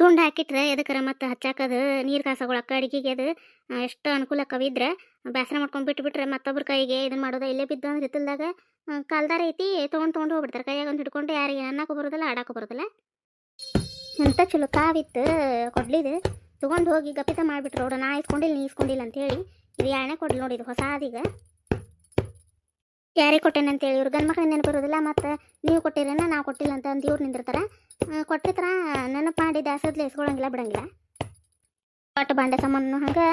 ತುಂಡು ಹಾಕಿಟ್ರೆ, ಎದಕ್ಕರ ಮತ್ತೆ ಹಚ್ಚಾಕದು ನೀರು ಕಾಸಗೊಳಕ್ಕ ಅಡಿಗೆಗೆ ಅದು ಎಷ್ಟು ಅನುಕೂಲ ಕವಿದ್ರೆ ಬೇಸರ ಮಾಡ್ಕೊಂಡು ಬಿಟ್ಬಿಟ್ರೆ ಮತ್ತೊಬ್ರ ಕೈಗೆ ಇದನ್ನ ಮಾಡೋದ ಇಲ್ಲೇ ಬಿದ್ದು ಅಂದ್ರೆ ಹಿತ್ತಲ್ದಾಗ ಕಾಲ್ದಾರ ಐತಿ, ತೊಗೊಂಡು ತೊಗೊಂಡು ಹೋಗ್ಬಿಡ್ತಾರೆ. ಕೈಯಾಗ ಒಂದು ಹಿಡ್ಕೊಂಡು ಯಾರಿಗೆ ಅನ್ನಕ್ಕೂ ಬರೋದಿಲ್ಲ, ಆಡಕ್ಕೂ ಬರೋದಿಲ್ಲ. ಎಂತ ಚಲೋ ಕಾವಿತ್ತು ಕೊಡ್ಲಿದು. ತೊಗೊಂಡು ಹೋಗಿ ಗಪಿತ ಮಾಡಿಬಿಟ್ರು, ನೋಡು ನಾ ಇಸ್ಕೊಂಡಿಲ್ಲ ನೀ ಇಸ್ಕೊಂಡಿಲ್ಲ ಅಂತೇಳಿ. ಇದು ಯಾಣೆ ಕೊಡ್ಲಿ ನೋಡಿ ಇದು ಹೊಸಾದೀಗ ಯಾರಿಗೆ ಕೊಟ್ಟೇನೆ ಅಂತೇಳಿ ಇವ್ರು ಗಂಡ್ ಮಕ್ಳಿಗೆ ನೆನಪಿರೋದಿಲ್ಲ ಮತ್ತೆ ಮತ್ತು ನೀವು ಕೊಟ್ಟಿರೇನ, ನಾವು ಕೊಟ್ಟಿಲ್ಲ ಅಂತ ಅಂತ ಇವ್ರು ನಿಂದಿರ್ತಾರೆ. ಕೊಟ್ಟಿರ್ತಾರ. ನೆನಪು ಮಾಡಿ ದಾಸದ್ಲೆ ಇಸ್ಕೊಳಂಗಿಲ್ಲ, ಬಿಡಂಗಿಲ್ಲ. ಕೊಟ್ಟು ಬಾಂಡೆ ಸಾಮಾನು ಹಂಗೆ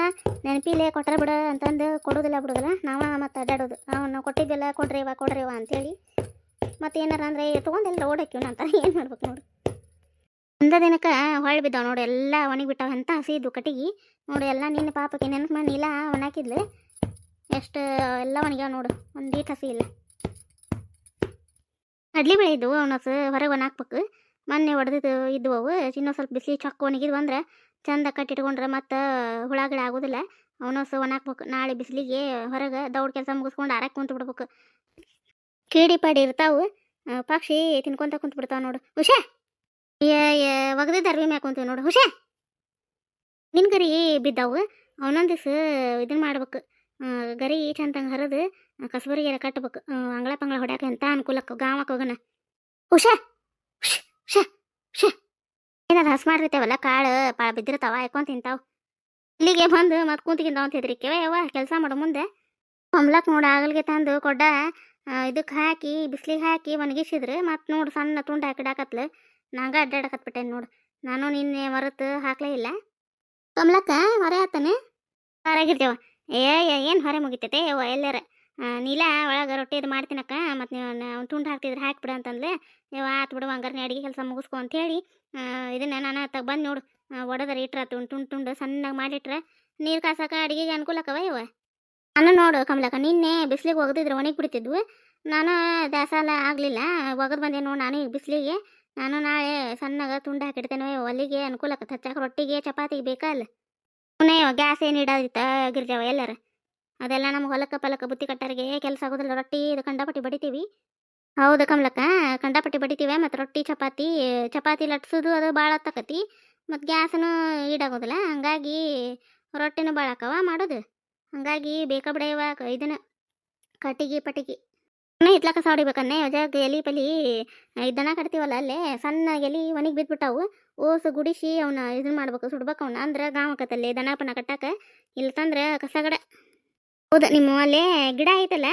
ನೆನಪಿಲೆ ಕೊಟ್ಟರೆ ಬಿಡ ಅಂತಂದು ಕೊಡೋದಿಲ್ಲ, ಬಿಡೋದಿಲ್ಲ. ನಾವು ಮತ್ತು ಅಡ್ಡಾಡೋದು. ಅವನು ಕೊಟ್ಟಿದ್ದೆಲ್ಲ ಕೊಡ್ರೇವ ಕೊಡ್ರೇವ ಅಂತೇಳಿ. ಮತ್ತೆ ಏನಾರ ಅಂದರೆ ತೊಗೊಂಡೆಲ್ಲ ರೋಡ್ ಹಾಕಿವ್ ಅಂತ ಏನು ಮಾಡ್ಬೇಕು ನೋಡು. ಒಂದ ದಿನಕ್ಕೆ ಹೊಳ್ಳಿ ಬಿದ್ದಾವ ನೋಡಿ, ಎಲ್ಲ ಒಣಗಿ ಬಿಟ್ಟಾವ ಅಂತ ಹಸಿ ಇದ್ವು ಕಟ್ಟಿಗೆ ನೋಡಿ, ಎಲ್ಲ ನಿನ್ನ ಪಾಪಕ್ಕೆ ನೆನಪು ಮಾಡಿ ಇಲ್ಲ ಒಣಾಕಿದ್ಲು ಎಷ್ಟು, ಎಲ್ಲ ಒಣಗ್ಯಾವ ನೋಡು, ಒಂದು ಹಸಿ ಇಲ್ಲ. ಕಡ್ಲಿ ಬೆಳೆ ಇದ್ದವು ಅವನಸು ಹೊರಗೆ ಒಣಾಕ್ಬೇಕು. ಮೊನ್ನೆ ಹೊಡೆದಿದ್ದು ಇದ್ವು ಅವು ಇನ್ನೂ ಸ್ವಲ್ಪ ಬಿಸಿ ಚೊಕ್ಕ ಒಣಗಿದ್ವು ಅಂದ್ರೆ ಚಂದ ಕಟ್ಟಿಟ್ಕೊಂಡ್ರೆ ಮತ್ತು ಹುಳಗಳು ಆಗೋದಿಲ್ಲ. ಆಗೋದಿಲ್ಲ ಅವನಸು ಒಣಾಕ್ಬೇಕು ನಾಳೆ ಬಿಸಿಲಿಗೆ ಹೊರಗೆ ದೌಡ್ ಕೆಲಸ ಮುಗಿಸ್ಕೊಂಡು ಆರಕ್ಕೆ ಕುಂತು ಬಿಡ್ಬೇಕು. ಕೀಡಿ ಪಾಡಿ ಇರ್ತಾವು. ಪಕ್ಷಿ ತಿನ್ಕೊಂತ ಕುಂತು ಬಿಡ್ತಾವ ನೋಡು. ಹುಷಾ? ಒಗದಿದ್ದ ಅರ್ವಿ ಮ್ಯಾಗ ಕುಂತೀವಿ ನೋಡು. ಹುಷಾ? ನಿನ್ನ ಗರಿ ಬಿದ್ದಾವು. ಅವನೊಂದು ದಿವ್ಸ ಇದನ್ನ ಮಾಡ್ಬೇಕು. ಗರಿ ಚಂದಂಗೆ ಹರಿದು ಕಸಬರಿಗೆ ಕಟ್ಬೇಕು. ಆ, ಅಂಗಳ ಪಂಗಳ ಹೊಡ್ಯಾಕ ಎಂತ ಅನುಕೂಲಕ್ಕೆ ಗಾಮಕ್ಕೆ ಹೋಗೋಣ ಹುಷ್, ಏನಾರ ಹಸ್ ಮಾಡಿರ್ತೇವಲ್ಲ ಕಾಳು ಪಾಳ ಬಿದ್ದಿರ್ತಾವ ಹಾಕೊಂಡ್ ತಿಂತಾವ್ ಇಲ್ಲಿಗೆ ಬಂದು ಮತ್ತೆ ಕುಂತಿಗಿಂತ ಅಂತ ಕೇವ ಯವ್ವ ಕೆಲಸ ಮಾಡೋ ಮುಂದೆ. ಹೊಮ್ಲಕ್ ನೋಡು ಆಗಲ್ಗೆ ತಂದು ಕೊಡ್ಡ ಇದಕ್ಕೆ ಹಾಕಿ, ಬಿಸ್ಲಿಗೆ ಹಾಕಿ ಒಣಗಿಸಿದ್ರು ಮತ್ತೆ ನೋಡು ಸಣ್ಣ ತುಂಡ ಹಾಕಿಡಾಕತ್ಲು. ನಂಗ ಅಡ್ಡಾಡಕತ್ಬಿಟ್ಟೆ ನೋಡು. ನಾನು ನಿನ್ನೆ ಮರೆತು ಹಾಕ್ಲೇ ಇಲ್ಲ. ಕೊಂಬ್ಲಕ್ಕ ಹೊರೆ ಆತಾನೆ ಹೊರಗಿರ್ತೇವ ಏ, ಏನು ಹೊರೆ ಮುಗಿತೈತೆ, ಯವ್ವ ಎಲ್ಲಾರ? ನೀಲ, ಒಳಗೆ ರೊಟ್ಟಿ ಇದು ಮಾಡ್ತೀನಕ್ಕ, ಮತ್ತು ನೀವು ತುಂಡು ಹಾಕ್ತಿದ್ರೆ, ಹಾಕ್ಬಿಡ ಅಂತಂದ್ಲೆ. ನೀವು ಆತು ಬಿಡು, ಹಂಗಾರೆ ಅಡುಗೆ ಕೆಲಸ ಮುಗಿಸ್ಕೊ ಅಂತೇಳಿ ಇದನ್ನು ಇದನ್ನ ನಾನು ತಗ ಬಂದು ನೋಡು. ಒಡದ್ರ ಇಟ್ರ, ತುಂಡು ತುಂಡು ತುಂಡು ಸಣ್ಣಗೆ ಮಾಡಿಟ್ರೆ. ನೀರು ಕಾಸಕ್ಕೆ ಅಡಿಗೆಗೆ ಅನುಕೂಲಕ್ಕವ ಇವ ನಾನು ನೋಡು ಕಮಲಕ್ಕ, ನಿನ್ನೆ ಬಿಸಿಲಿಗೆ ಒಗ್ದಿದ್ರೆ ಒಣಗಿ ಬಿಡ್ತಿದ್ವು. ನಾನು ದಾಸಾಲ ಆಗಲಿಲ್ಲ, ಒಗದು ಬಂದೆ ನೋಡು ನಾನು ಈಗ ಬಿಸಿಲಿಗೆ. ನಾನು ನಾಳೆ ಸಣ್ಣಗೆ ತುಂಡು ಹಾಕಿಡ್ತೇನೆ ಒಲಿಗೆ ಅನುಕೂಲಕ್ಕ ಹಚ್ಚಾಕ ರೊಟ್ಟಿಗೆ, ಚಪಾತಿಗೆ ಬೇಕಲ್ಲ. ಪುನಃ ಗ್ಯಾಸ್ ಏನು ಇಡೋದಿತ್ತ, ಗಿರ್ಜಾವ ಎಲ್ಲಾರ? ಅದೆಲ್ಲ ನಮ್ಗೆ ಹೊಲಕ್ಕ ಪಲಕ ಬುತ್ತಿ ಕಟ್ಟರಿಗೆ ಕೆಲಸ ಆಗೋದಿಲ್ಲ. ರೊಟ್ಟಿ ಇದು ಕಂಡಪಟ್ಟಿ ಬಡಿತೀವಿ. ಹೌದು ಕಮಲಕ್ಕ, ಕಂಡಪಟ್ಟಿ ಬಡಿತೀವಿ ಮತ್ತು ರೊಟ್ಟಿ, ಚಪಾತಿ ಚಪಾತಿ ಲಟ್ಸೋದು ಅದು ಭಾಳ ತಕತಿ ಮತ್ತು ಗ್ಯಾಸನು ಈಡಾಗೋದಿಲ್ಲ. ಹಂಗಾಗಿ ರೊಟ್ಟಿನೂ ಭಾಳ ಆಕವ ಮಾಡೋದು. ಹಂಗಾಗಿ ಬೇಕಾ ಬಿಡೆಯವ ಇದನ್ನ. ಕಟ್ಟಿಗೆ ಪಟಿಗೆ ಇನ್ನೂ ಹಿತ್ಲಕ್ಕ ಸಾಡಿಬೇಕನ್ನೇ ಯಜಾಗ ಎಲಿ ಪಲಿ ಇದನ್ನ ಕಟ್ತೀವಲ್ಲ ಅಲ್ಲೇ. ಸಣ್ಣ ಎಲಿ ಒಣಗಿ ಬಿದ್ಬಿಟ್ಟಾವು. ಓಸು ಗುಡಿಸಿ ಅವನ್ನ ಇದನ್ನ ಮಾಡ್ಬೇಕು, ಸುಡ್ಬೇಕು ಅವನ್ನ ಅಂದ್ರೆ ಗಾಮಕತ್ತಲ್ಲಿ ದನ ಪನ ಕಟ್ಟಾಕ. ಇಲ್ಲ ತಂದ್ರೆ ಕಸಗಡ. ಹೌದು, ನಿಮ್ಮ ಅಲ್ಲೇ ಗಿಡ ಐತಲ್ಲ?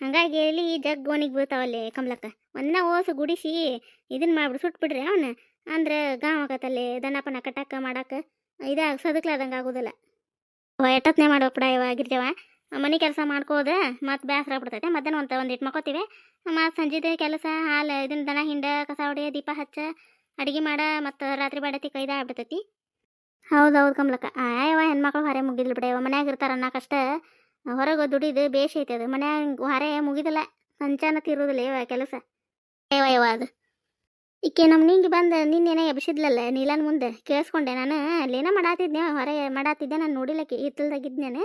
ಹಂಗಾಗಿ ಇಲ್ಲಿ ಜಗ್ ಒಣಗಿ ಬೀಳ್ತಾವಲ್ಲಿ ಕಮಲಕ್ಕ. ಒಂದಿನ ಓಸು ಗುಡಿಸಿ ಇದನ್ನ ಮಾಡ್ಬಿಡು, ಸುಟ್ಬಿಡ್ರಿ ಅವನ. ಅಂದ್ರೆ ಗಾಂ ದನ ದನಪನ ಕಟ್ಟಾಕ, ಮಾಡಾಕ. ಇದಾಗ ಸದಕ್ಲಾದಂಗೆ ಆಗೋದಿಲ್ಲ. ಎಟ್ಟತ್ನೇ ಮಾಡೋ ಬಿಡ ಇವ ಗಿರ್ಜವ ಮನೆ ಕೆಲಸ ಮಾಡ್ಕೋದ, ಮತ್ತೆ ಬೇಸರ ಬಿಡ್ತೈತೆ ಮಧ್ಯಾಹ್ನ ಒಂದು ಒಂದಿಟ್ಟು ಮಕ್ಕೋತೀವಿ. ಮತ್ತು ಸಂಜೆದ ಕೆಲಸ, ಹಾಲ ಇದನ್ನ ದನ ಹಿಂಡ, ಕಸ ಹೊಡೆಯ ದೀಪ ಹಚ್ಚ, ಅಡಿಗೆ ಮಾಡ, ಮತ್ತ ರಾತ್ರಿ ಬಾಡತಿ ಕೈದ ಆಗ್ಬಿಡ್ತೈತಿ. ಹೌದು ಹೌದು ಕಮ್ಲಕ್ಕ. ಆಯವ ಹೆಣ್ಮಕ್ಳು ಹೊರೆ ಮುಗಿದ್ಲು ಬಿಡ ಮನ್ಯಾಗ ಇರ್ತಾರ ಅನ್ನಕಷ್ಟ ಹೊರಗೆ ದುಡಿದು ಬೇಷ್ ಐತೆ ಅದು. ಮನ್ಯಾಗ ಹೊರೆ ಮುಗಿದಿಲ್ಲ. ಸಂಚಾನ ತೀರೋದಿಲ್ಲ ಇವ ಕೆಲಸ. ಯವ ಅದು. ಈಕೆ ನಮ್ಮ ನಿಂಗೆ ಬಂದು ನಿನ್ನೇನ ಎಬ್ಸಿದ್ಲಲ್ಲ ನೀಲನ್ ಮುಂದೆ. ಕೇಳಿಸ್ಕೊಂಡೆ ನಾನು, ಅಲ್ಲೇನ ಮಾಡಾತಿದ್ನೆ ಹೊರೆ ಮಾಡಾತಿದ್ದೆ ನಾನು ನೋಡಿಲ್ಲಕ್ಕೆ ಹಿತ್ತಲ್ದಾಗಿದ್ನೇನೆ.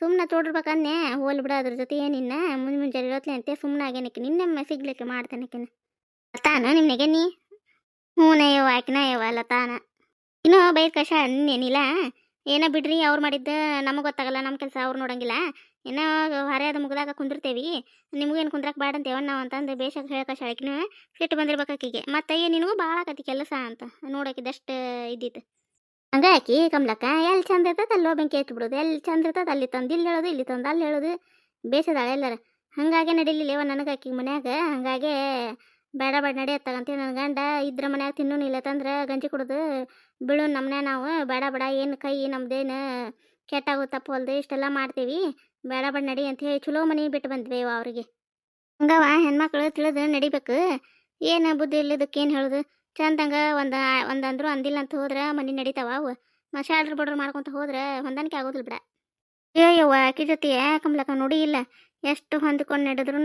ಸುಮ್ಮನೆ ತೋಡಿರ್ಬೇಕನ್ನೆ ಹೋಲ್ ಬಿಡ ಅದ್ರ ಜೊತೆ ಏನಿನ್ನ ಮುಂಜೆ ಮುಂಜಾನೆ ಇರತ್ಲೆ ಅಂತೆ ಸುಮ್ಮನೆ ಆಗೇನಕ್ಕೆ ನಿನ್ನೆ ಸಿಗ್ಲಿಕ್ಕೆ ಮಾಡ್ತೇನಕ್ಕಿನ ಲತಾನ ನಿಮ್ನೆಗೆ ನೀ? ಹ್ಞೂ ನಯ್ಯವ ಆಕಿನ ಯವ ಲತಾನ. ಇನ್ನೂ ಬೈದ್ ಕಷ ನಿನ್ನೇನಿಲ್ಲ ಏನೋ ಬಿಡ್ರಿ ಅವ್ರು ಮಾಡಿದ್ದ ನಮಗೆ ಗೊತ್ತಾಗಲ್ಲ ನಮ್ಮ ಕೆಲಸ ಅವ್ರು ನೋಡಂಗಿಲ್ಲ. ಏನೋ ಹೊರೆ ಅದು ಮುಗ್ದಾಗ ಕುಂದಿರ್ತೇವಿ. ನಿಮಗೇನು ಕುಂದ್ರಕ್ಕೆ ಅಂತೇವ ನಾವು ಅಂತಂದು ಬೇಷಕ್ಕೆ ಹೇಳಕ ಶಾಳಕಿನ ಸಿಟ್ಟು ಬಂದಿರ್ಬೇಕು ಆಕಿಗೆ. ಮತ್ತೆ ನಿನಗೂ ಭಾಳ ಆಕತಿ ಕೆಲಸ ಅಂತ ನೋಡೋಕಿದಷ್ಟು ಇದ್ದಿತ್ತು ಹಂಗಾಕಿ ಕಮಲಕ್ಕ ಎಲ್ಲಿ ಚಂದ ಇರ್ತೈತೆ ಅಲ್ಲೋ ಬೆಂಕಿ ಹಚ್ಚಿ ಬಿಡೋದು. ಎಲ್ಲಿ ಚಂದ ಇರ್ತದೆ ಅಲ್ಲಿ ತಂದು, ಇಲ್ಲಿ ಹೇಳೋದು, ಇಲ್ಲಿ ತಂದು, ಅಲ್ಲಿ ಹೇಳೋದು. ಬೇಸದಾಳೆ ಎಲ್ಲರ. ಹಂಗಾಗೆ ಇವ ನನಗೆ ಆಕಿ ಮನ್ಯಾಗ. ಹಂಗಾಗೆ ಬೇಡ ಬೇಡ ನಡೆಯತ್ತಾಗಂತ ನನ್ನ ಗಂಡ. ಇದ್ರ ಮನ್ಯಾಗ ತಿನ್ನೋನು ಇಲ್ಲ ತಂದ್ರೆ ಗಂಜಿ ಕುಡ್ದು ಬೀಳು ನಮ್ಮನೆ ನಾವು, ಬೇಡ ಬೇಡ, ಏನು ಕೈ ನಮ್ದೇನು ಕೆಟ್ಟಾಗುತ್ತಪ್ಪ ಹೊಲ್ದು ಇಷ್ಟೆಲ್ಲ ಮಾಡ್ತೀವಿ. ಬೇಡ ಬೇಡ ನಡಿ ಅಂತ ಹೇಳಿ ಚಲೋ ಮನೆ ಬಿಟ್ಟು ಬಂದ್ವಿ ಅವರಿಗೆ. ಹಂಗವ ಹೆಣ್ಮಕ್ಳು ತಿಳಿದು ನಡಿಬೇಕು. ಏನು ಬುದ್ಧಿ ಇಲ್ಲದಕ್ಕೆ ಏನು ಹೇಳೋದು? ಚಂದಂಗ ಒಂದು, ಒಂದಂದ್ರು ಅಂದಿಲ್ಲ ಅಂತ ಹೋದ್ರೆ ಮನೆ ನಡೀತಾವ ಅವು. ಮಸಾಲ್ರ ಬಡ್ರು ಮಾಡ್ಕೊಂತ ಹೋದ್ರೆ ಹೊಂದಾಣಿಕೆ ಆಗೋದಿಲ್ಲ ಬಿಡ. ಯವ್ವ ಆಕಿ ಜೊತೆ ಕಮ್ಲಕ್ಕ ನೋಡಿ ಇಲ್ಲ. ಎಷ್ಟು ಹೊಂದ್ಕೊಂಡು ನಡೆದ್ರು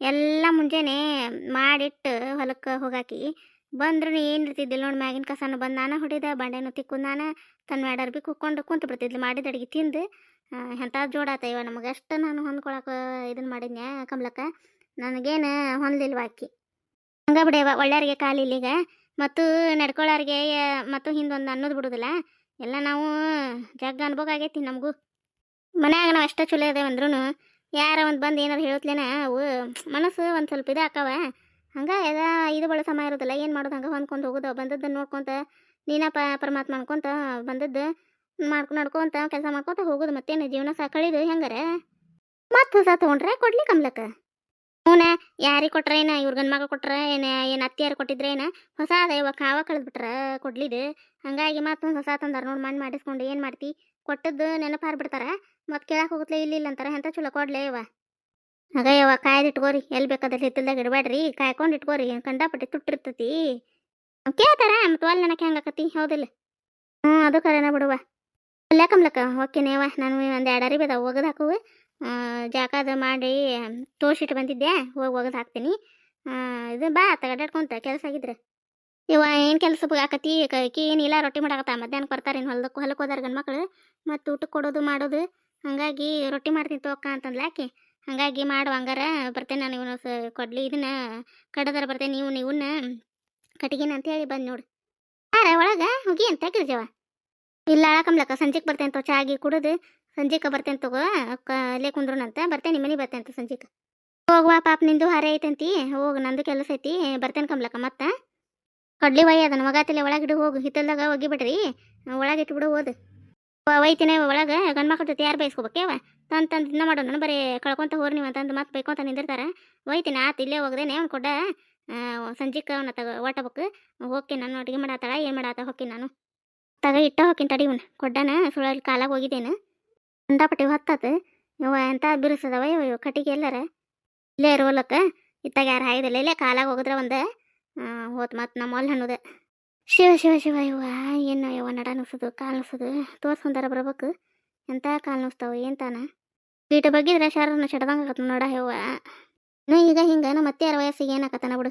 ಎಲ್ಲ ಮುಂಜಾನೆ ಮಾಡಿಟ್ಟು ಹೊಲಕ್ಕೆ ಹೋಗಾಕಿ ಬಂದ್ರು ಏನು ಇರ್ತಿದ್ದಿಲ್ಲ ನೋಡಿ ಮ್ಯಾಗಿನ ಕಸನ ಬಂದು ನಾನು ಹೊಡಿದ, ಬಂಡೆನೂ ತಿಕ್ಕು ನಾನು ತನ್ನ ಮ್ಯಾಡರ್ ಬಿ ಕುಕ್ಕೊಂಡು ಕುಂತು ಬಿಡ್ತಿದ್ಲು ಮಾಡಿದ ಅಡಿಗೆ ತಿಂದು. ಎಂಥ ಜೋಡಾತ ಇವ ನಮಗೆ ಅಷ್ಟು ನಾನು ಹೊಂದ್ಕೊಳಕ್ಕೆ ಇದನ್ನು ಮಾಡಿದ್ನೆ ಕಮಲಕ್ಕ? ನನಗೇನು ಹೊಂದಿಲ್ವ ಅಕ್ಕಿ? ಹಂಗ ಬಿಡೇವ ಒಳ್ಳೆಯವ್ರಿಗೆ ಕಾಲಿಲ್ಲ ಇಲ್ಲಿಗ. ಮತ್ತು ನಡ್ಕೊಳ್ಳೋರಿಗೆ ಮತ್ತು ಹಿಂದೊಂದು ಅನ್ನೋದು ಬಿಡೋದಿಲ್ಲ. ಎಲ್ಲ ನಾವು ಜಗ್ಗ ಅನ್ಭೋಗ ಆಗೈತಿ ನಮಗೂ. ಮನ್ಯಾಗ ನಾವು ಅಷ್ಟೇ ಚಲೋ ಇದೆ ಅಂದ್ರೂ ಯಾರ ಒಂದು ಬಂದು ಏನಾರು ಹೇಳತ್ಲೇನ, ಅವು ಮನಸ್ಸು ಒಂದು ಸ್ವಲ್ಪ ಇದಾಕವ. ಹಂಗೆ ಎದ ಇದು ಬಳ ಸಮಯ ಇರೋದಿಲ್ಲ, ಏನು ಮಾಡೋದು? ಹಂಗೆ ಹೊಂದ್ಕೊಂಡು ಹೋಗೋದು, ಬಂದದ್ದು ನೋಡ್ಕೊತ ನೀನ ಪ ಪರಮಾತ್ಮ ಅನ್ಕೊಂತ ಬಂದದ್ದು ಮಾಡ್ಕೊ ನಡ್ಕೊಂತ ಕೆಲಸ ಮಾಡ್ಕೊತ ಹೋಗೋದು ಮತ್ತೇನು ಜೀವನ ಸಾಕಳಿದು ಹೆಂಗಾರೆ? ಮತ್ತೆ ಹೊಸ ತೊಗೊಂಡ್ರೆ ಕೊಡ್ಲಿ ಕಮ್ಲಕ್ಕ. ಹ್ಞೂನ ಯಾರಿಗೆ ಕೊಟ್ರೆ ಏನ ಇವ್ರ ಗಂಡ ಮಗ ಕೊಟ್ರೆ ಏನ, ಏನು ಅತ್ತಿಯಾರು ಕೊಟ್ಟಿದ್ರೆ ಏನ ಹೊಸ ಅದ ಇವಾಗ ಕಾವ ಕಳೆದ್ಬಿಟ್ರೆ ಕೊಡ್ಲಿದು. ಹಂಗಾಗಿ ಮತ್ತೊಂದು ಹೊಸ ತಂದಾರ ನೋಡಿ ಮಣ್ಣು ಮಾಡಿಸ್ಕೊಂಡು ಏನು ಮಾಡ್ತಿ? ಕೊಟ್ಟದ್ದು ನೆನಪು ಹಾರ್ಬಿಡ್ತಾರೆ ಮತ್ತೆ ಕೇಳಕ್ಕೆ ಹೋಗುತ್ತಲೇ ಇಲ್ಲ ಇಲ್ಲ ಅಂತಾರೆ ಎಂಥ ಚಲೋ ಕೊಡ್ಲೇ ಇವ? ಆಗ ಯವ್ವ ಕಾಯ್ದು ಇಟ್ಕೋರಿ. ಎಲ್ಲಿ ಬೇಕಾದಲ್ಲಿ ಹಿತ್ತಲ್ದಾಗ ಇಡಬೇಡ್ರಿ ಕಾಯ್ಕೊಂಡು ಇಟ್ಕೋರಿ. ಕಂಡಾಪಟ್ಟಿ ತುಟ್ಟಿರ್ತತಿ. ಕೇಳ್ತಾರ? ಮತ್ತು ಅಲ್ಲಿ ನನಗೆ ಹೆಂಗಾಕತಿ ಹೌದಿಲ್ಲ. ಹ್ಞೂ ಅದು ಕರೆನ ಬಿಡುವ. ಅಲ್ಲ ಕಮ್ಲಕ್ಕ ಓಕೆನೇವ ನಾನು ಒಂದು ಎರಡು ಅರಿ ಅದಾವ. ಒಗದು ಹಾಕುವ. ಜಾಕದ ಮಾಡಿ ತೋರ್ಸಿಟ್ಟು ಬಂದಿದ್ದೆ. ಹೋಗಿ ಒಗದು ಹಾಕ್ತೀನಿ. ಇದು ಬಾ ತಗಡಾಡ್ಕೊಂತ ಕೆಲಸ ಆಗಿದ್ರೆ. ಇವ ಏನು ಕೆಲಸ ಆಕತಿ? ಕೈಕಿ ಏನಿಲ್ಲ ರೊಟ್ಟಿ ಮಾಡಾಕತ್ತ? ಮಧ್ಯಾಹ್ನಕ್ಕೆ ಬರ್ತಾರೆ ಇನ್ನು ಹೊಲದಕ್ಕೆ ಹೊಲಕ್ಕೆ ಹೋದಾರ ಗಂಡು ಮಕ್ಳು ಮತ್ತು ಊಟಕ್ಕೆ ಕೊಡೋದು ಮಾಡೋದು. ಹಾಗಾಗಿ ರೊಟ್ಟಿ ಮಾಡ್ತೀನಿ ತೋಕ ಅಂತಂದ್ಲ ಆಕೆ ಹಾಗಾಗಿ ಮಾಡು ಹಂಗಾರ, ಬರ್ತೇನೆ ನಾನು ಇವನು ಕೊಡ್ಲಿ ಇದನ್ನ, ಕಡದರ ಬರ್ತೇನೆ ನೀವು ಇವನ್ನ ಕಟ್ಟಿಗೆನ ಅಂತ ಹೇಳಿ ಬಂದು ನೋಡು. ಯಾರ ಒಳಗೆ ಹೋಗಿ ಅಂತ ಗಿರ್ಜವ ಇಲ್ಲ ಕಮ್ಲಕ್ಕ ಸಂಜೆಗೆ ಬರ್ತೇನೆ ತೋ, ಚಾಗಿ ಕುಡಿದು ಸಂಜೆಗೆ ಬರ್ತೇನೆ ತಗೋ ಅಲ್ಲೇ ಕುಂದ್ರೋಣಂತ ಬರ್ತೇನೆ ಮನೆ ಬರ್ತೇನೆ ಅಂತ ಸಂಜೆಗೆ ಹೋಗುವ ಪಾಪ ನಿಂದು ಹರೆ ಐತಂತಿ, ಹೋಗಿ ನಂದು ಕೆಲಸ ಐತಿ, ಬರ್ತೇನೆ ಕಮ್ಲಕ್ಕ ಮತ್ತೆ. ಕಡ್ಲಿ ಒಯ್ಯ ಅದನ್ನ ಮಗಾತಿಲ್ಲ ಒಳಗಿಡು ಹೋಗು, ಹಿತ್ತಲ್ದಾಗ ಒಗಿ ಬಿಡ್ರಿ, ಒಳಗೆ ಇಟ್ಬಿಡು ಹೋದು ಒಯ್ತೀನಿ ಒಳಗೆ ಗಂಡು ಮಕ್ಳ ಜೊತೆ ಯಾರು ಬೈಸ್ಕೋಬೇಕೇವ ತಂದು ತಂದು ಇದನ್ನ ಮಾಡೋಣ ಬರೀ ಕಳ್ಕೊಂತ ಹೋರ್ ನೀವು ಅಂತಂದು ಮತ್ತೆ ಬೈಕೊಂತ ನಿಂದಿರ್ತಾರೆ. ಒಯ್ತೀನಿ ಆತು, ಇಲ್ಲೇ ಹೋಗ್ದೇನೆ, ಅವ್ನು ಕೊಡ್ಡ ಸಂಜೆಗೆ ಅವನ ತಗ ಒಟ್ಟಬೇಕು ಹೋಗ್ತೀನಿ ನಾನು ಅಡುಗೆ ಮಾಡತ್ತಾಳ ಏನು ಮಾಡತ್ತ ಹೋಗ್ತೀನಿ ನಾನು. ತಗ ಇಟ್ಟ ಹೋಗ್ತೀನಿ ತಡಿ ಇವ್ನು, ಕೊಡ್ಡಾನ ಸುಳಲ್ಲಿ ಕಾಲಾಗ ಹೋಗಿದ್ದೇನೆ. ಅಂದಾಪಟ್ಟಿ ಹೊತ್ತತ್ತು ಇವ ಎಂತ ಬಿರುಸದವ, ಇವ ಕಟ್ಟಿಗೆ ಎಲ್ಲರ. ಇಲ್ಲೇ ಇರೋಲಕ್ಕ, ಇತ್ತಾಗ ಯಾರು ಹಾಯ್ದಿಲ್ಲ, ಇಲ್ಲೇ ಕಾಲಾಗ ಹೋಗಿದ್ರೆ ಒಂದು ಹೋತ್ ಮತ್ತು ನಮ್ಮ ಹೊಲ್ ಹಣ್ಣುದ. ಶಿವ ಶಿವ ಶಿವ ಇವ ಏನು ಇವ ನಡ ನುಸೋದು ಕಾಲು ನುಸೋದು ತೋರ್ಸ್ಕೊಂತಾರ ಬರ್ಬೇಕು. ಎಂತ ಕಾಲು ನುಸ್ತಾವ ಏನು ತಾನ? ಈಟ ಬಗ್ಗಿದ್ರೆ ಶಾರನ ಶಡದಂಗ ನೋಡ ಹೇವ ನಾ ಈಗ ಹಿಂಗ ನಮ್ಮ ಮತ್ತೆ ಯಾರ ವಯಸ್ಸಿಗೆ ಏನಾಕತ್ತಾನ ಬಿಡು.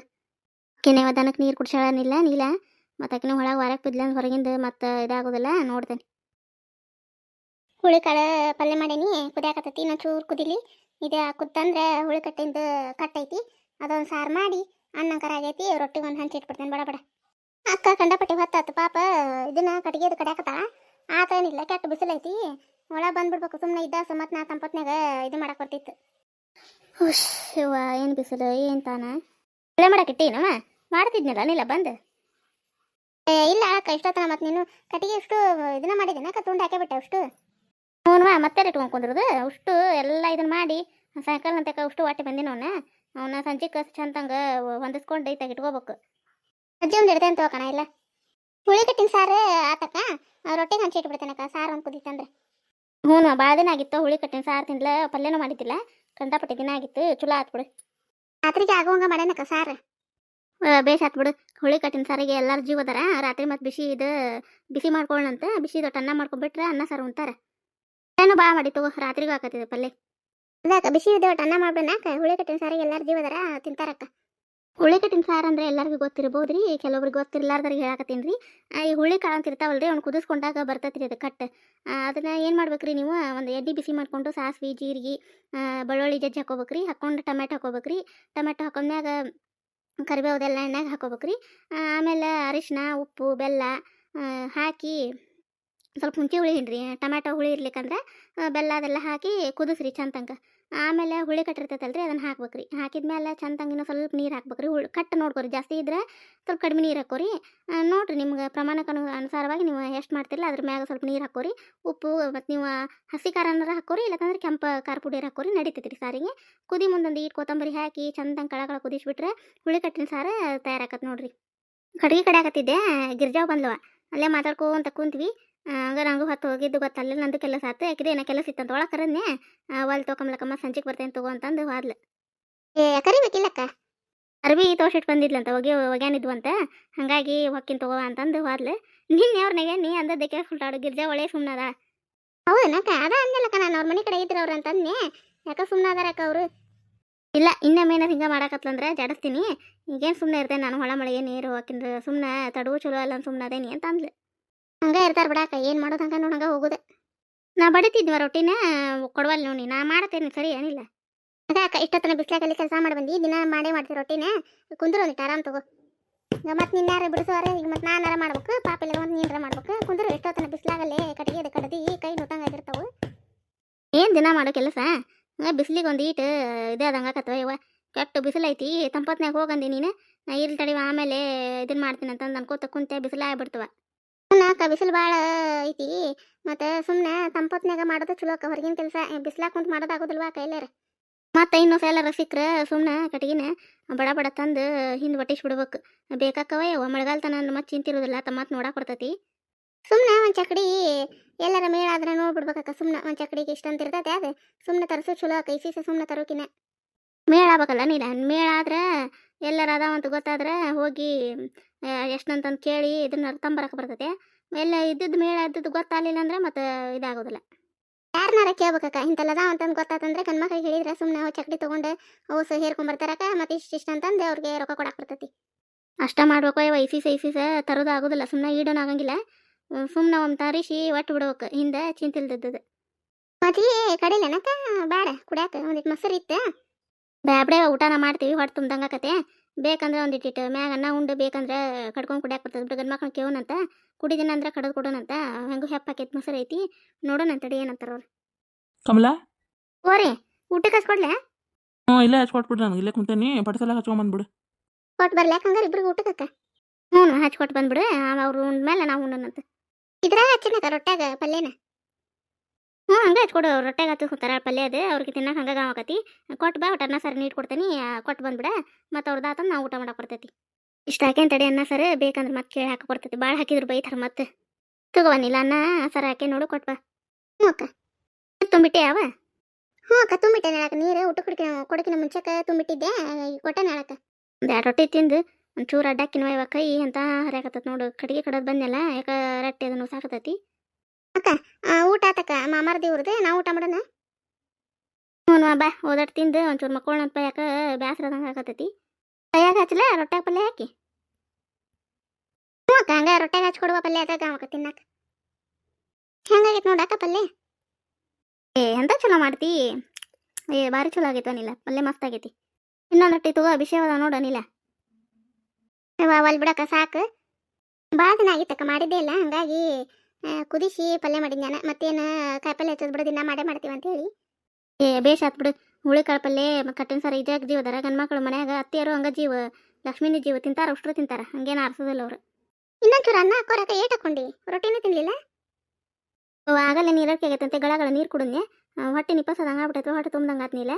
ಕೆನೆ ದನಕ್ಕೆ ನೀರು ಕುಡ್ಸಾಳನಿಲ್ಲ ನೀಲ. ಮತ್ತು ಅಕ್ಕಿನ ಒಳಗೆ ವಾರಕ್ಕೆ ಬಿದ್ಲ ಹೊರಗಿಂದ ಮತ್ತು ಇದಾಗೋದಿಲ್ಲ, ನೋಡ್ತೇನೆ. ಹುಳಿ ಕಾಳು ಪಲ್ಯ ಮಾಡೇನಿ, ಕುದಿಯಾಕತ್ತೈತಿ ನಾ ಚೂರು ಕುದಿಲಿ. ಇದು ಕುತ್ತಂದ್ರೆ ಹುಳಿ ಕಟ್ಟಿಂದ ಕಟ್ಟೈತಿ. ಅದೊಂದು ಸಾರು ಮಾಡಿ ಅನ್ನ ಕರ ಆಗೈತಿ, ರೊಟ್ಟಿಗೆ ಒಂದು ಹಂಚಿ ಇಟ್ಬಿಡ್ತೇನೆ, ಬಡ ಬಡ. ಅಕ್ಕ ಕಂಡಪಟ್ಟಿ ಹೊತ್ತಾತು, ಪಾಪ ಇದನ್ನ ಕಟ್ಟಿಗೆದು ಆತ ಏನಿಲ್ಲ ಕೆಟ್ಟ ಬಿಸಿಲೈತಿ. ಒಳಗೆ ಬಂದ್ಬಿಡ್ಬೇಕು ಸುಮ್ಮನೆ ಇದ್ದ ಸುಮತ್ ನಾ ತಂಪತ್ನಾಗ ಇದು ಮಾಡಕ್ಕೆ ಬರ್ತಿತ್ತು. ಶಿವ ಏನು ಬಿಸಿಲು, ಏನು ತಾನ? ಒಳ್ಳೆ ಮಾಡಕ್ಕಿಟ್ಟೇನವ ಮಾಡ್ತಿದ್ನಲ್ಲ ನೀಲ್ಲ ಬಂದು? ಇಲ್ಲ ಅಕ್ಕ, ಇಷ್ಟೊತ್ತನ ಮತ್ತೆ ನೀನು ಕಟ್ಟಿಗೆ ಇಷ್ಟು ಇದನ್ನ ಮಾಡಿದ್ದೇನೆ ಅಕ್ಕ, ತುಂಡು ಹಾಕೇ ಬಿಟ್ಟೆ ಅಷ್ಟು. ಹ್ಞೂ ಮತ್ತೆ ಇಟ್ಕೊಂಡು ಕುಂದ್ರದು? ಅಷ್ಟು ಎಲ್ಲ ಇದನ್ನ ಮಾಡಿ, ಸಾಯಂಕಾಲ ಅಂತಕ ಅಷ್ಟು ವಾಟಿ ಬಂದಿನ ಅವನ್ನ ಸಂಜೆ ಕಸ ಚಂದಂಗ ಹೊಂದಿಸ್ಕೊಂಡು ಐತಾಗ ಇಟ್ಕೋಬೇಕು. ಅಜ್ಜಿ ಒಂದು ಇಡ್ತೇನೆ ತಗೋಕಣ, ಇಲ್ಲ? ಹುಳಿ ಕಟ್ಟಿನ ಸಾರು ಆತಕ್ಕ? ರೊಟ್ಟಿಗೆ ಹಂಚಿ ಇಟ್ಬಿಡ್ತೇನಕ್ಕ ಸಾರು ಒಂದು ಕುದೀತಂದ್ರೆ. ಹ್ಞೂ ಭಾಳ ದಿನ ಆಗಿತ್ತು ಹುಳಿ ಕಟ್ಟಿನ ಸಾರು ತಿನ್ಲ ಪಲ್ಯನೂ ಮಾಡಿದ್ದಿಲ್ಲ ಕಂಡಪಟ್ಟಿ ದಿನ ಆಗಿತ್ತು ಚಲೋ ಆತ್ ಬಿಡು. ರಾತ್ರಿಗೆ ಆಗುವಂಗ ಮಾಡ್ಯಾನಕ್ಕ ಸಾರು? ಆತ್ ಬಿಡು. ಹುಳಿ ಕಟ್ಟಿನ ಸಾರಿಗೆ ಎಲ್ಲರೂ ಜೀವ ಅದಾರ ರಾತ್ರಿ ಮತ್ತೆ ಬಿಸಿ ಇದು ಬಿಸಿ ಮಾಡ್ಕೊಳ್ಳಂತ ಬಿಸಿ ದೊಡ್ಡ ಅನ್ನ ಮಾಡ್ಕೊಂಡ್ಬಿಟ್ರೆ ಅನ್ನ ಸಾರು ಉಂತಾರ ಏನು ಭಾಳ ಮಾಡಿತ್ತು ರಾತ್ರಿಗೂ ಹಾಕತ್ತಿದೆ ಪಲ್ಯ. ಅದಾಕ ಬಿಸಿ ಇದೆ ಒಟ್ಟು ಅನ್ನ ಮಾಡ್ಬೇಕು ಹುಳಿ ಕಟ್ಟಿನ ಸಾರಿಗೆ ಎಲ್ಲರೂ ಜೀವ ಅದಾರ ತಿಂತಾರಕ್ಕ. ಹುಳಿ ಕಟ್ಟಿನ ಸಾರು ಅಂದ್ರೆ ಎಲ್ಲರಿಗೂ ಗೊತ್ತಿರ್ಬೋದು ರೀ ಕೆಲವೊಬ್ರಿಗೆ ಗೊತ್ತಿರ್ಲಾರ್ದವ್ರಿಗೆ ಹೇಳಕತ್ತೀನಿ ರೀ. ಈ ಹುಳಿ ಕಾಳು ಅಂತ ಇರ್ತಾವಲ್ರಿ, ಅವ್ನು ಕುದಿಸ್ಕೊಂಡಾಗ ಬರ್ತೈತೆ ರೀ ಅದು ಕಟ್ ಅದನ್ನ ಏನು ಮಾಡ್ಬೇಕ್ರಿ ನೀವು? ಒಂದು ಎಡ್ಡಿ ಬಿಸಿ ಮಾಡ್ಕೊಂಡು ಸಾಸ್ವಿ, ಜೀರಿಗೆ ಬೆಳ್ಳುಳ್ಳಿ ಜಜ್ಜಿ ಹಾಕೋಬೇಕ್ರಿ. ಹಾಕೊಂಡು ಟೊಮೆಟೊ ಹಾಕೋಬೇಕ್ರಿ. ಟೊಮೆಟೊ ಹಾಕೊಂಡ್ಮ್ಯಾಗ ಕರಿಬೇವುದೆಲ್ಲ ಎಣ್ಣೆಗೆ ಹಾಕೋಬೇಕ್ರಿ. ಆಮೇಲೆ ಅರಿಶಿನ ಉಪ್ಪು, ಬೆಲ್ಲ ಹಾಕಿ ಸ್ವಲ್ಪ ಹುಂಚಿ ಹುಳಿ ಹಿಂಡ್ರಿ ಟೊಮೆಟೊ ಹುಳಿ ಇರ್ಲಿಕ್ಕಂದ್ರೆ ಬೆಲ್ಲ ಅದೆಲ್ಲ ಹಾಕಿ ಕುದಿಸ್ರಿ ಚಂದಂಗೆ ಆಮೇಲೆ ಹುಳಿ ಕಟ್ಟಿರ್ತೈತಲ್ರಿ, ಅದನ್ನು ಹಾಕ್ಬೇಕ್ರಿ. ಹಾಕಿದ್ಮೇಲೆ ಚಂದಂಗೆ ಇನ್ನೂ ಸ್ವಲ್ಪ ನೀರು ಹಾಕ್ಬೇಕ್ರಿ. ಹುಳಿ ಕಟ್ಟು ನೋಡ್ಕೊರಿ, ಜಾಸ್ತಿ ಇದ್ರೆ ಸ್ವಲ್ಪ ಕಡಿಮೆ ನೀರು ಹಾಕೋರಿ ನೋಡಿರಿ ನಿಮ್ಗೆ ಪ್ರಮಾಣಕ್ಕೆ ಅನು ಅನುಸಾರವಾಗಿ ನೀವು ಎಷ್ಟು ಮಾಡ್ತಿರಲ್ಲ ಅದ್ರ ಮ್ಯಾಗ ಸ್ವಲ್ಪ ನೀರು ಹಾಕೋರಿ ಉಪ್ಪು ಮತ್ತು ನೀವು ಹಸಿ ಖಾರ ಏನಾರ ಹಾಕೋರಿ ಇಲ್ಲಕಂದ್ರೆ ಕೆಂಪು ಖಾರ ಪುಡಿ ಹಾಕೋರಿ ನಡೀತೈತಿ ರೀ ಸಾರಿಗೆ. ಕುದಿ ಮುಂದೊಂದು ಈಟ್ ಕೊತ್ತಂಬರಿ ಹಾಕಿ ಚಂದಂಗೆ ಕಳಗಳ ಕುದಿಸ್ಬಿಟ್ರೆ ಹುಳಿ ಕಟ್ಟಿನ ಸಾರು ತಯಾರಾಗತ್ತೆ ನೋಡಿರಿ. ಕಡಿಗೆ ಕಡೆ ಹಾಕತ್ತಿದ್ದೆ ಗಿರ್ಜಾವ್ ಬಂದ್ಲವ. ಅಲ್ಲೇ ಮಾತಾಡ್ಕೋ ಅಂತ ಕುಂತ್ವಿ. ಹಂಗ ನಂಗೂ ಹೊತ್ತು ಹೋಗಿದ್ದು ಗೊತ್ತಲ್ಲ ನಂದು ಕೆಲಸ ಆತು ಯಾಕಿದೆ ಏನೋ ಕೆಲಸ ಇತ್ತಂತ ಒಳಗೆ ಕರದ್ನೆ ಒಲ್ ತೊಗೊಂಬ್ಲಕ್ಕಮ್ಮ ಸಂಜೆಗೆ ಬರ್ತೇನೆ ತಗೋ ಅಂತಂದು ಹೋದ್ಲು. ಏ ಕರಿಬೇಕಿಲ್ಲಕ್ಕ? ಅರ್ಬಿ ತೋರ್ಸಿಟ್ಟು ಬಂದಿದ್ಲಂತ ಹೋಗಿ ಒಗ್ಯಾನಿದ್ವು ಅಂತ ಹಾಗಾಗಿ ಹೊಕ್ಕಿನ ತಗೋ ಅಂತಂದು ಹೋದ್ಲು. ನಿನ್ನೆ ಅವ್ರನ್ನಾಗೆ ನೀ ಅಂದದ್ದೆ ಸುಲ್ಟಾಡು ಗಿರ್ಜಾ ಒಳ್ಳೆ ಸುಮ್ಮನದ ಹೌದನಕ್ಕ? ಅದ ಅಂದಲ್ಲಕ್ಕ ನಾನು ಅವ್ರ ಮನೆ ಕಡೆ ಇದ್ರು ಅವ್ರು ಅಂತಂದ್ನೆ ಯಾಕೆ ಸುಮ್ಮನೆ ಅದಾರಕ್ಕ ಅವರು? ಇಲ್ಲ ಇನ್ನೊಮ್ಮೆ ಏನಾರು ಹಿಂಗೆ ಮಾಡಾಕತ್ಲಂದ್ರೆ ಜಡಿಸ್ತೀನಿ ಈಗೇನು ಸುಮ್ಮನೆ ಇರ್ತೇನೆ ನಾನು ಹೊಳ ಮಳೆಗೆ ನೀರು ಹಾಕಿಂದ್ರೆ ಸುಮ್ಮನೆ ತಡವು ಚಲೋ ಅಲ್ಲ ಸುಮ್ಮನೆ ಅದೇನಿ ಅಂತ ಅಂದ್ಲು ಹಂಗೆ ಇರ್ತಾರ ಬಿಡಾಕ, ಏನು ಮಾಡೋದು ಹಂಗೆ ನೋಡಂಗ ಹೋಗುದೆ. ನಾ ಬಡಿತಿದ್ವ ರೊಟ್ಟಿನ ಕೊಡವಲ್ಲ ನೋಡಿ ನಾ ಮಾಡತ್ತೇನೆ ಸರಿ ಏನಿಲ್ಲ. ಅದ ಅಕ್ಕ, ಇಷ್ಟೊತ್ತನ ಬಿಸ್ಲಾಗಲ್ಲಿ ಕೆಲಸ ಮಾಡಿ ಬಂದಿ, ದಿನ ಮಾಡೇ ಮಾಡ್ತೀವಿ ರೊಟ್ಟಿನ, ಕುಂದ್ರು ಒಂದಿಟ್ಟು ಆರಾಮ್ ತಗೋ. ಈಗ ಮತ್ತೆ ಯಾರು ಬಿಡಿಸೋರ ಈಗ ಮತ್ತೆ ನಾನಾರ ಮಾಡ್ಬೇಕು, ಪಾಪ ಇಲ್ಲ ಒಂದು ನೀನಾರ ಮಾಡ್ಬೇಕು, ಕುಂದ್ರು ಎಷ್ಟೊತ್ತನ ಬಿಸಿಲಾಗಲ್ಲೇ ಕಟ್ಟಿಗೆ ಕಡ್ದಿ, ಕೈ ನೋಟಂಗ ಆಗಿರ್ತಾವು. ಏನು ದಿನ ಮಾಡೋ ಕೆಲಸ? ಬಿಸಿಲಿಗೆ ಒಂದು ಈಟ್ ಇದೇ ಆದಂಗೆ ಆಕತ್ತವ ಇವ ಕೆಟ್ಟು ಬಿಸಿಲು ಐತಿ, ತಂಪತ್ನ್ಯಾಗ ಹೋಗಂದಿ ನೀನು, ನಾ ಇರ್ಲಿ ತಡಿವ, ಆಮೇಲೆ ಇದನ್ನ ಮಾಡ್ತೀನಿ ಅಂತಂದು ಅನ್ಕೋತ ಕುಂತೆ ಬಿಸಿಲು ನಾಕ ಬಿಸಿಲು ಭಾಳ ಐತಿ. ಮತ್ತು ಸುಮ್ಮನೆ ತಂಪತ್ನ್ಯಾಗ ಮಾಡೋದು ಚಲೋ ಅಕ್ಕ. ಹೊರಗಿನ ಕೆಲಸ ಬಿಸಿಲಾಗ ಕುಂತು ಮಾಡೋದಾಗೋದಿಲ್ವಾ ಕೈಲೇರ ಮತ್ತೆ ಇನ್ನೊಂದು ಎಲ್ಲಾರ ಸಿಕ್ಕರೆ ಸುಮ್ಮನೆ ಕಟ್ಗಿನ ಬಡ ಬಡ ತಂದು ಹಿಂದೆ ಬಟ್ಟಿಸಿ ಬಿಡ್ಬೇಕು. ಬೇಕಾಕವ ಯಾವ ಮಳೆಗಾಲ ತನ ಮತ್ತೆ ಚಿಂತಿರೋದಿಲ್ಲ. ತಮ್ಮ ಮತ್ತೆ ನೋಡಕ್ಕೆ ಬರ್ತೈತಿ. ಸುಮ್ಮನೆ ಒಂದು ಚಕಡಿ ಎಲ್ಲರ ಮೇಳ ಆದ್ರೆ ನೋಡ್ಬಿಡ್ಬೇಕಕ್ಕ ಸುಮ್ಮನೆ ಒಂದು ಚಕಡಿಗೆ ಇಷ್ಟ ಅಂತ ಇರ್ತೈತೆ ಅದು. ಸುಮ್ಮನೆ ತರಿಸು ಚಲೋ ಅಕ್ಕ. ಸೀಸೆ ಸುಮ್ಮನೆ ತರೋಕಿನ. ಮೇಳ ಆಗ್ಬೇಕಲ್ಲ ನೀಲ ಮೇಳ ಆದ್ರೆ ಎಲ್ಲರ ಅದಾವ ಅಂತ ಗೊತ್ತಾದ್ರೆ ಹೋಗಿ ಎಷ್ಟಂತಂದು ಕೇಳಿ ಇದನ್ನ ತಂಬರಕ್ಕೆ ಬರ್ತೈತೆ ಎಲ್ಲ ಇದ್ದದ್ದು ಮೇಳ ಇದ್ದದ್ದು ಗೊತ್ತಾಗಲಿಲ್ಲ ಅಂದರೆ ಮತ್ತೆ ಇದಾಗೋದಿಲ್ಲ. ಯಾರನ್ನಾರ ಕೇಳ್ಬೇಕಕ್ಕ? ಇಂಥಲ್ಲದ ಅಂತಂದು ಗೊತ್ತಾತಂದ್ರೆ ಗಂಡ್ಮಕ್ಳಿಗೆ ಹೇಳಿದ್ರೆ ಸುಮ್ಮನೆ ಅವು ಚಕಡಿ ತೊಗೊಂಡೆ ಅವು ಸಹ ಹೇರ್ಕೊಂಬರ್ತಾರಕ್ಕ ಮತ್ತೆ ಇಷ್ಟ ಇಷ್ಟ ಅಂತಂದು ಅವ್ರಿಗೆ ರೊಕ್ಕ ಕೊಡಕ್ಕೆ ಬರ್ತೈತಿ. ಅಷ್ಟ ಮಾಡ್ಬೇಕು ವೈಸಿ ಸೈಸಿ ಸ ತರೋದು ಆಗೋದಿಲ್ಲ ಸುಮ್ಮನೆ ಈಡೋನ ಆಗಂಗಿಲ್ಲ. ಸುಮ್ಮನೆ ಒಂದು ತರಿಸಿ ಒಟ್ಟು ಬಿಡ್ಬೇಕು, ಹಿಂದೆ ಚಿಂತಿಲ್ದದ್ದು ಮಜ್ಜಿಗೆ ಕಡಿಲೇನಕ್ಕ? ಬೇಡ ಕುಡ್ಯಾಕ ಒಂದಿಟ್ಟು ಮೊಸರು ಇತ್ತು ಬ್ಯಾಬ್ಡೆ ಊಟನ ಮಾಡ್ತೀವಿ ಹೊಟ್ಟೆ ತುಂಬ್ದಂಗೆ ಬೇಕಂದ್ರೆ ಒಂದಿಟ್ಟಿಟ್ಟು ಮ್ಯಾಗ ಅನ್ನ ಉಂಡು ಬೇಕಂದ್ರೆ ಕಡ್ಕೊಂಡು ಕುಡಿಯಾಕೆ ಬರ್ತದೆ. ಬಿಡು ಗಂಡು ಮಕ್ಳು ಕೇವನಂತ ಕುಡಿದಿನ ಅಂದ್ರೆ ಕಡದು ಕೊಡೋಣಂತ ಹೆಂಗೂ ಹೆಪ್ಪಾಕೈತಿ ಮೊಸರು ಐತಿ. ನೋಡೋಣ ತಡಿ ಏನಂತಾರ ಅವ್ರು. ಕಮಲಾ? ಓರಿ ಊಟಕ್ಕೆ ಹಚ್ಕೊಡ್ಲೆ? ಹ್ಞೂ ಇಲ್ಲೇ ಹಚ್ಕೊಟ್ಬಿಡ್ರಿ ನನಗೆ. ಇಲ್ಲೇ ಕುಂತೇನಿ ಪಡಿಸಲ ಹಚ್ಕೊಂಬಂದ್ಬಿಡು ಕೊಟ್ಟು ಬರ್ಲಿ ಯಾಕಂದ್ರೆ ಇಬ್ರಿಗೆ ಊಟಕ್ಕೆ ಹ್ಞೂ ಹಚ್ಕೊಟ್ಟು ಬಂದ್ಬಿಡು. ಅವ್ರು ಉಂಡ್ಮೇಲೆ ನಾವು ಉಣ್ಣನಂತ ಇದ್ರಾಗ ಹಚ್ಚಿನಕ ರೊಟ್ಟಾಗ ಪಲ್ಯನ? ಹ್ಞೂ, ಹಂಗೆ ಹಚ್ಕೊಡು ರೊಟ್ಟೆಗಾತು ತರ ಪಲ್ಯ ಅದು. ಅವ್ರಿಗೆ ತಿನ್ನಕ್ಕೆ ಹಂಗೆ ಗಾವಕತಿ ಕೊಟ್ಟು ಬಾ, ಒಟ್ಟು ಅನ್ನ ಸರಿ ನೀಟ್ ಕೊಡ್ತೀನಿ. ಕೊಟ್ಟು ಬಂದ್ಬಿಡ. ಮತ್ತು ಅವ್ರದ್ದು ಆತಂದು ನಾವು ಊಟ ಮಾಡಕ್ಕೆ ಬರ್ತೈತಿ. ಇಷ್ಟ ಹಾಕೇನು ತಡಿ ಅನ್ನ ಸರ್. ಬೇಕಂದ್ರೆ ಮತ್ತೆ ಕೇಳಿ ಹಾಕಿ ಕೊಡ್ತೈತಿ ಭಾಳ ಹಾಕಿದ್ರು ಬೈತಾರೆ ಮತ್ತೆ. ತಗೋವನಿಲ್ಲ ಅನ್ನ ಸರ್ ಹಾಕಿ ನೋಡು ಕೊಟ್ಟು ಬಾ. ಹ್ಞೂ ಅಕ್ಕ. ತುಂಬಿಟ್ಟೆ ಯಾವ ಹ್ಞೂ ಅಕ್ಕ, ತುಂಬಿಟ್ಟೆ ನಾಳಕ ನೀರು ಊಟ ಕುಡಿಕಿನ ಕೊಡಕಿನ ಮುಂಚೆಕ ತುಂಬಿಟ್ಟಿದ್ದೆ. ಕೊಟ್ಟೆ ನಾಳಕ ಒಂದು ಎರಡು ರೊಟ್ಟಿ ತಿಂದು ಒಂಚೂರು ಅಡ್ಡಾಕಿನ ಇವಾಗ ಕೈ ಅಂತ ಹರಿಯಾಕತ್ತೈತೆ ನೋಡು. ಕಡೆಗೆ ಕಡೋದು ಬಂದೆಲ್ಲ ಯಾಕೆ ರೊಟ್ಟಿ ಅದನ್ನು ಸಾಕತೈತಿ? ಅಕ್ಕ ಊಟ ಆತಕ್ಕ ಮಾಮಾರ ದೇವ್ರದ್ದು ನಾ ಊಟ ಮಾಡೋಣ? ಹ್ಞೂ ಬಾ ಓದಾಟ್ ತಿಂದು ಒಂಚೂರು ಮಕ್ಕೊಳ್ಳೋಣಪ್ಪ ಯಾಕೆ ಬ್ಯಾಸ್ರ ಆಗತ್ತೈತಿ ಕೈಯಾಗ ಹಚ್ಚಲ ರೊಟ್ಟಾಗ ಪಲ್ಯ ಹಾಕಿ. ಹ್ಞೂ ಅಕ್ಕ, ಹಂಗೆ ರೊಟ್ಟಾಗ ಹಚ್ಕೊಡುವ ಪಲ್ಯ ಅದಾಗ ಅವಕ್ಕ ತಿನ್ನಾಕ. ಹೆಂಗಾಗೈತೆ ನೋಡಕ್ಕ ಪಲ್ಯ? ಏ, ಎಂತ ಚಲೋ ಮಾಡ್ತಿ? ಏ, ಭಾರಿ ಚಲೋ ಆಗೈತೆ ಅನಿಲ್ಲ ಪಲ್ಯ ಮಸ್ತ್ ಆಗೈತಿ. ಇನ್ನೊಂದು ರೊಟ್ಟಿ ತಗೋ ಅದ ನೋಡು ಅನಿಲ್ಲ ಒಲ್ ಬಿಡಕ್ಕ ಸಾಕು. ಭಾಳ ದಿನ ಆಗಿತ್ತಕ್ಕ, ಮಾಡಿದ್ದೇ ಇಲ್ಲ, ಹಂಗಾಗಿ ಕುದಿಸಿ ಪಲ್ಯ ಮಾಡಿದ್ ನಾನು. ಮತ್ತೇನು ಕಾಯಿಪಲ್ಲೆ ಹಚ್ಚೋದು ಬಿಡು, ದಿನ ಮಾಡೇ ಮಾಡ್ತೀವಿ ಅಂತ ಹೇಳಿ. ಏ, ಬೇಷ್ ಆತ್ ಬಿಡು. ಹುಳಿ ಕಾಳು ಪಲ್ಯ ಕಟ್ಟಿನ ಸಾರು ಇದಾಗ ಜೀವದಾರ ಗಂಡ್ಮಕ್ಳು ಮನ್ಯಾಗ ಅತ್ತಿಯರು ಹಂಗ ಜೀವ, ಲಕ್ಷ್ಮೀನಿ ಜೀವ ತಿಂತಾರ ಅಷ್ಟು ತಿಂತಾರ. ಹಂಗೇನು ಆರ್ಸೋದಿಲ್ಲ ಅವ್ರು. ಇನ್ನೊಂಚೂರು ಅನ್ನ, ಕೊರಕ ಏಟ್ ಹಾಕೊಂಡಿ. ರೊಟ್ಟಿನೂ ತಿನ್ಲಿಲ್ಲ? ಆಗಲ್ಲ ನೀರಕ್ಕೆ ಆಗೈತಂತೆ. ಗಳಗಳ ನೀರು ಕುಡಿದ್ನೆ ಹೊಟ್ಟೆ ನಿಪ್ಪಸದ ಹಂಗಾಗ್ಬಿಟ್ಟೈತೆ ಹೊಟ್ಟೆ ತುಂಬ್ದಂಗೆ ಆತ್ನಿಲ್ಲ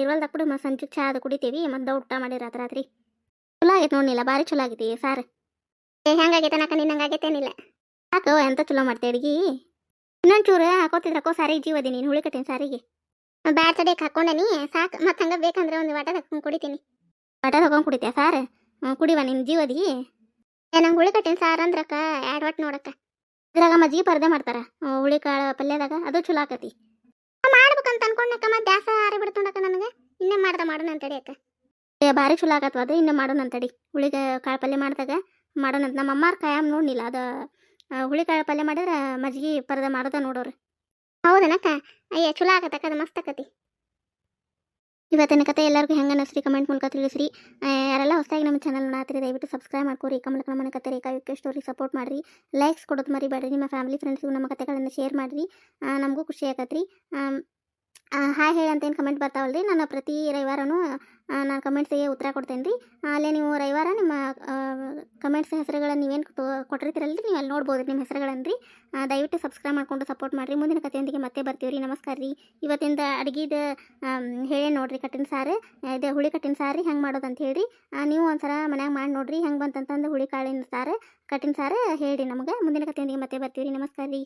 ಇರುವಲ್ದಾಗ ಬಿಡು ಮತ್ತೆ ಸಂಜೆ ಚಾ ಅದು ಕುಡಿತೀವಿ. ಮತ್ತೆ ಊಟ ಮಾಡಿರ ರಾತ್ರಿ ರಾತ್ರಿ. ಚಲೋ ಆಗೈತೆ ನೋಡಿಲ್ಲ ಭಾರಿ ಚಲೋ ಆಗೈತಿ ಸಾರ್. ಏ ಹೆಂಗಾಗೈತೆ ನಾಕ ನಿನ್ನ ಹಂಗಾಗೈತೇನಿಲ್ಲ ಎಂತ ಚಲೋ ಮಾಡ್ತೆ ಅಡ್ಗಿ? ಇನ್ನೊಂಚೂರು ಹಾಕೋತಿದ್ರಕ್ಕೋ ಸಾರಿ ಜೀವದಿ ನೀನು ಹುಳಿ ಕಟ್ಟಿನ ಸಾರಿಗೆ. ಬ್ಯಾಡ್ ತಡೆಯಕ್ಕೆ ಹಾಕೊಂಡನಿ ಸಾಕು. ಮತ್ತೆ ಹಂಗೆ ಬೇಕಂದ್ರೆ ಒಂದು ವಾಟ ಹಾಕೊಂಡು ಕುಡಿತೀನಿ. ವಾಟ ತಗೊಂಡು ಕುಡಿತೀಯ ಸಾರು? ಕುಡಿವ ನಿನ್ನ ಜೀವದಿ ಏ ನಂಗೆ ಹುಳಿ ಕಟ್ಟಿನ ಸಾರು ಅಂದ್ರಕ್ಕ ಎರಡು ವಾಟ್ ನೋಡಕ್ಕ. ಇದ್ರಾಗ ಮಜ್ಜಿಗೆ ಪರ್ದೆ ಮಾಡ್ತಾರ. ಹುಳಿ ಕಾಳು ಪಲ್ಯದಾಗ ಅದು ಚಲೋ ಆಕತಿ. ಮಾಡ್ಬೇಕಂತ ಅನ್ಕೊಂಡಕ್ಕ ಮತ್ತೆ ದ್ಯಾಸ ಆರಿ ಬಿಡ್ತೊಂಡಕ್ಕ ನನಗೆ. ಇನ್ನೇ ಮಾಡ್ದೆ ಮಾಡೋಣ ಅಂತಡಿ ಅಕ್ಕ. ಏ ಭಾರಿ ಚಲೋ ಆಗತ್ವ ಅದು ಇನ್ನೇ ಮಾಡೋಣ ಅಂತಡಿ ಹುಳಿ ಕಾಳು ಪಲ್ಯ ಮಾಡ್ದಾಗ ಮಾಡೋಣ ಅಂತ ನಮ್ಮ ಅಮ್ಮಾರ ಕಾಯಂ ನೋಡ್ನಿಲ್ಲ ಅದು ಆ, ಹುಳಿ ಕಾಳು ಪಲ್ಯ ಮಾಡಿದ್ರೆ ಮಜ್ಜಿಗೆ ಪರದ ಮಾಡೋದ ನೋಡೋರು. ಹೌದನಕ್ಕ? ಅಯ್ಯ ಚಲೋ ಆಗತ್ತಕ್ಕ ಅದು ಮಸ್ತ್ ಆಕತಿ. ಇವತ್ತಿನ ಕತೆ ಎಲ್ಲರಿಗೂ ಹೆಂಗೆ ಅನ್ನಿಸ್ರಿ? ಕಮೆಂಟ್ ಮೂಲಕ ತಿಳಿಸ್ರಿ. ಯಾರೆಲ್ಲ ಹೊಸದಾಗಿ ನಮ್ಮ ಚಾನಲ್ ನೋಡಾತ್ರಿ ದಯವಿಟ್ಟು ಸಬ್ಸ್ಕ್ರೈಬ್ ಮಾಡ್ಕೋರಿ ಕಮಲಕ ನಮ್ಮನೆ ಕತೆ ರೇಖಾ ಯುಕೆ ಸ್ಟೋರಿ ಸಪೋರ್ಟ್ ಮಾಡಿರಿ. ಲೈಕ್ಸ್ ಕೊಡೋದು ಮರಿಬೇಡ್ರಿ ನಿಮ್ಮ ಫ್ಯಾಮಿಲಿ ಫ್ರೆಂಡ್ಸ್ಗೂ ನಮ್ಮ ಕತೆಗಳನ್ನು ಶೇರ್ ಮಾಡಿರಿ. ನಮಗೂ ಖುಷಿ ಆಗತ್ರಿ. ಹಾಯ್ ಹೇಳಿ ಅಂತೇನು ಕಮೆಂಟ್ ಕಮೆಂಟ್ ಬರ್ತಾವಲ್ರಿ? ನಾನು ಪ್ರತಿ ರವಿವಾರನೂ ನಾನು ಕಮೆಂಟ್ಸಿಗೆ ಉತ್ತರ ಕೊಡ್ತೇನೆ ರೀ ಅಲ್ಲೇ ನೀವು ರವಿವಾರ ನಿಮ್ಮ ಕಮೆಂಟ್ಸ್ ಹೆಸರುಗಳನ್ನು ನೀವೇನು ಕೊಟ್ಟಿರ್ತೀರಲ್ರಿ? ನೀವು ಅಲ್ಲಿ ನೋಡ್ಬೋದು ನಿಮ್ಮ ಹೆಸರುಗಳನ್ನು ರೀ ದಯವಿಟ್ಟು ಸಬ್ಸ್ಕ್ರೈಬ್ ಮಾಡಿಕೊಂಡು ಸಪೋರ್ಟ್ ಮಾಡಿರಿ. ಮುಂದಿನ ಕಥೆಯೊಂದಿಗೆ ಮತ್ತೆ ಬರ್ತೀವಿ ರೀ ನಮಸ್ಕಾರ ರೀ. ಇವತ್ತಿಂದ ಅಡುಗೆದು ಹೇಳಿ ನೋಡಿರಿ ಕಟ್ಟಿನ ಸಾರು ಇದು ಹುಳಿ ಕಟ್ಟಿನ ಸಾರು ಹೆಂಗೆ ಮಾಡೋದು ಅಂತ ಹೇಳಿ ನೀವು ಒಂದ್ಸಲ ಮನ್ಯಾಗ ಮಾಡಿ ನೋಡಿರಿ. ಹೆಂಗೆ ಬಂತಂತಂದು ಹುಳಿ ಕಾಳಿನ ಸಾರು ಕಟ್ಟಿನ ಸಾರು ಹೇಳಿ ನಮಗೆ. ಮುಂದಿನ ಕಥೆಯೊಂದಿಗೆ ಮತ್ತೆ ಬರ್ತೀವಿ ರೀ ನಮಸ್ಕಾರ ರೀ.